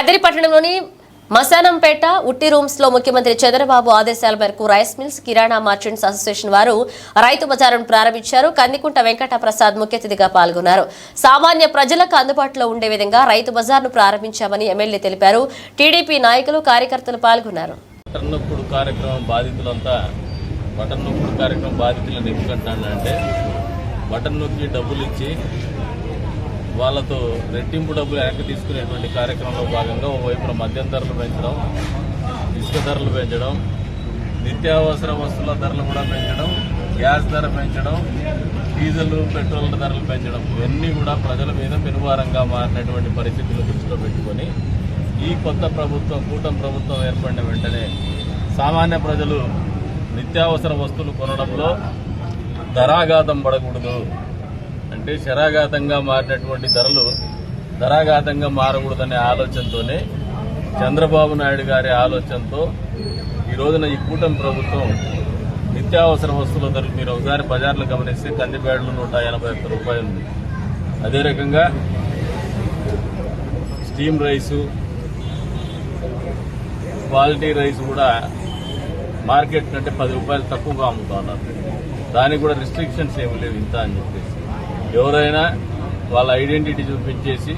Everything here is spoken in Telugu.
కదిరి పట్టణంలోని మశానంపేట ఉట్టి రూమ్స్లో ముఖ్యమంత్రి చంద్రబాబు ఆదేశాల మేరకు రైస్ మిల్స్ కిరాణా మర్చెంట్స్ అసోసియేషన్ వారు రైతు బజారును ప్రారంభించారు. కందికుంట వెంకట ప్రసాద్ ముఖ్య అతిథిగా పాల్గొన్నారు. సామాన్య ప్రజలకు అందుబాటులో ఉండే విధంగా రైతు బజార్ను ప్రారంభించామని ఎమ్మెల్యే తెలిపారు. టీడీపీ నాయకులు కార్యకర్తలు పాల్గొన్నారు. కార్యక్రమం బాధితులంతా బటన్ కార్యక్రమం బాధితులను ఎందుకంటానంటే బటన్ నొక్కి డబ్బులు ఇచ్చి వాళ్ళతో రెట్టింపు డబ్బులు వెనక్కి తీసుకునేటువంటి కార్యక్రమంలో భాగంగా ఓవైపున మద్యం ధరలు పెంచడం ఇసుక ధరలు పెంచడం నిత్యావసర వస్తువుల ధరలు కూడా పెంచడం గ్యాస్ ధర పెంచడం డీజిల్ పెట్రోల్ ధరలు పెంచడం ఇవన్నీ కూడా ప్రజల మీద పెనుభారంగా మారినటువంటి పరిస్థితులు దృష్టిలో పెట్టుకొని ఈ కొత్త ప్రభుత్వం కూటమి ప్రభుత్వం ఏర్పడిన వెంటనే సామాన్య ప్రజలు నిత్యావసర వస్తువులు కొనడంలో ధరాఘాతం పడకూడదు. అంటే శరాఘాతంగా మారినటువంటి ధరలు ధరాఘాతంగా మారకూడదనే ఆలోచనతోనే చంద్రబాబు నాయుడు గారి ఆలోచనతో ఈ రోజున ఈ కూటమి ప్రభుత్వం నిత్యావసర వస్తువుల ధరలు మీరు ఒకసారి బజార్లు గమనిస్తే కందిపేడలు నూట ఎనభై ఒక్క రూపాయలు ఉంది. అదే రకంగా స్టీమ్ రైసు క్వాలిటీ రైస్ కూడా మార్కెట్ కంటే పది రూపాయలు తక్కువగా అమ్ముతున్నారు. దానికి కూడా రిస్ట్రిక్షన్స్ ఏమి లేవు ఇంత అని చెప్పేసి. ఎవరైనా వాళ్ళ ఐడెంటిటీ చూపించేసి